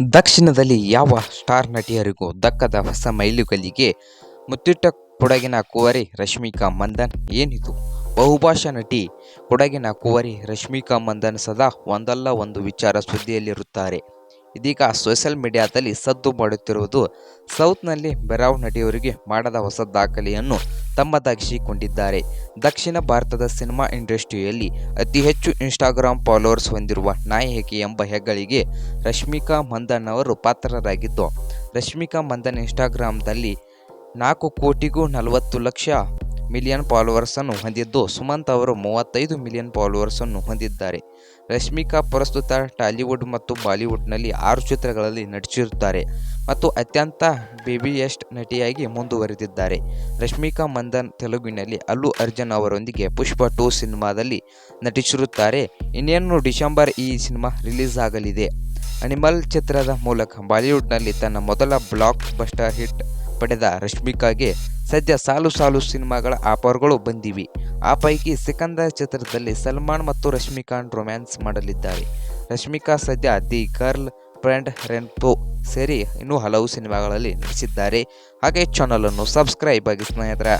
ದಕ್ಷಿಣದಲ್ಲಿ ಯಾವ ಸ್ಟಾರ್ ನಟಿಯರಿಗೂ ದಕ್ಕದ ಹೊಸ ಮೈಲುಗಲ್ಲಿಗೆ ಮುತ್ತಿಟ್ಟ ಕೊಡಗಿನ ಕುವರಿ ರಶ್ಮಿಕಾ ಮಂದನ್ ಏನಿದು? ಬಹುಭಾಷಾ ನಟಿ ಕೊಡಗಿನ ಕುವರಿ ರಶ್ಮಿಕಾ ಮಂದನ್ ಸದಾ ಒಂದಲ್ಲ ಒಂದು ವಿಚಾರ ಸುದ್ದಿಯಲ್ಲಿರುತ್ತಾರೆ. ಇದೀಗ ಸೋಷಿಯಲ್ ಮೀಡಿಯಾದಲ್ಲಿ ಸದ್ದು ಮಾಡುತ್ತಿರುವುದು ಸೌತ್ನಲ್ಲಿ ಬೆರಾವ್ ನಟಿಯವರಿಗೆ ಮಾಡದ ಹೊಸ ದಾಖಲೆಯನ್ನು ತಮ್ಮದಾಗಿಸಿಕೊಂಡಿದ್ದಾರೆ ದಕ್ಷಿಣ ಭಾರತದ ಸಿನಿಮಾ ಇಂಡಸ್ಟ್ರಿಯಲ್ಲಿ ಅತಿ ಹೆಚ್ಚು ಇನ್ಸ್ಟಾಗ್ರಾಮ್ ಫಾಲೋವರ್ಸ್ ಹೊಂದಿರುವ ನಾಯಕಿ ಎಂಬ ಹೆಗ್ಗಳಿಗೆ ರಶ್ಮಿಕಾ ಮಂದನ್ ಅವರು ಪಾತ್ರರಾಗಿದ್ದು, ರಶ್ಮಿಕಾ ಮಂದನ್ ಇನ್ಸ್ಟಾಗ್ರಾಮ್ದಲ್ಲಿ ನಾಲ್ಕು ಕೋಟಿಗೂ ನಲವತ್ತು ಲಕ್ಷ ಮಿಲಿಯನ್ ಫಾಲೋವರ್ಸನ್ನು ಹೊಂದಿದ್ದು, ಸುಮಂತ್ ಅವರು ಮೂವತ್ತೈದು ಮಿಲಿಯನ್ ಫಾಲೋವರ್ಸನ್ನು ಹೊಂದಿದ್ದಾರೆ. ರಶ್ಮಿಕಾ ಪ್ರಸ್ತುತ ಟಾಲಿವುಡ್ ಮತ್ತು ಬಾಲಿವುಡ್ನಲ್ಲಿ ಆರು ಚಿತ್ರಗಳಲ್ಲಿ ನಟಿಸಿರುತ್ತಾರೆ. ಮತ್ತು ಅತ್ಯಂತ ಬೇಬಿಯೆಸ್ಟ್ ನಟಿಯಾಗಿ ಮುಂದುವರೆದಿದ್ದಾರೆ. ರಶ್ಮಿಕಾ ಮಂದನ್ ತೆಲುಗಿನಲ್ಲಿ ಅಲ್ಲು ಅರ್ಜುನ್ ಅವರೊಂದಿಗೆ ಪುಷ್ಪ ಟೂ ಸಿನಿಮಾದಲ್ಲಿ ನಟಿಸಿರುತ್ತಾರೆ. ಇನ್ನೇನು ಡಿಸೆಂಬರ್ ಈ ಸಿನಿಮಾ ರಿಲೀಸ್ ಆಗಲಿದೆ. ಅನಿಮಲ್ ಚಿತ್ರದ ಮೂಲಕ ಬಾಲಿವುಡ್ನಲ್ಲಿ ತನ್ನ ಮೊದಲ ಬ್ಲಾಕ್ ಬಸ್ಟರ್ ಹಿಟ್ ಪಡೆದ ರಶ್ಮಿಕಾಗೆ ಸದ್ಯ ಸಾಲು ಸಾಲು ಸಿನಿಮಾಗಳ ಆಫರ್ಗಳು ಬಂದಿವೆ. ಆ ಪೈಕಿ ಸಿಕಂದರ್ ಚಿತ್ರದಲ್ಲಿ ಸಲ್ಮಾನ್ ಮತ್ತು ರಶ್ಮಿಕಾನ್ ರೊಮ್ಯಾನ್ಸ್ ಮಾಡಲಿದ್ದಾರೆ. ರಶ್ಮಿಕಾ ಸದ್ಯ ದಿ ಗರ್ಲ್ ಫ್ರೆಂಡ್ ರೆನ್ಪೋ ಸೇರಿ ಇನ್ನೂ ಹಲವು ಸಿನಿಮಾಗಳಲ್ಲಿ ನಟಿಸಿದ್ದಾರೆ. ಹಾಗೆ ಚಾನಲನ್ನು ಸಬ್ಸ್ಕ್ರೈಬ್ ಆಗಿ ಸ್ನೇಹಿತರೆ.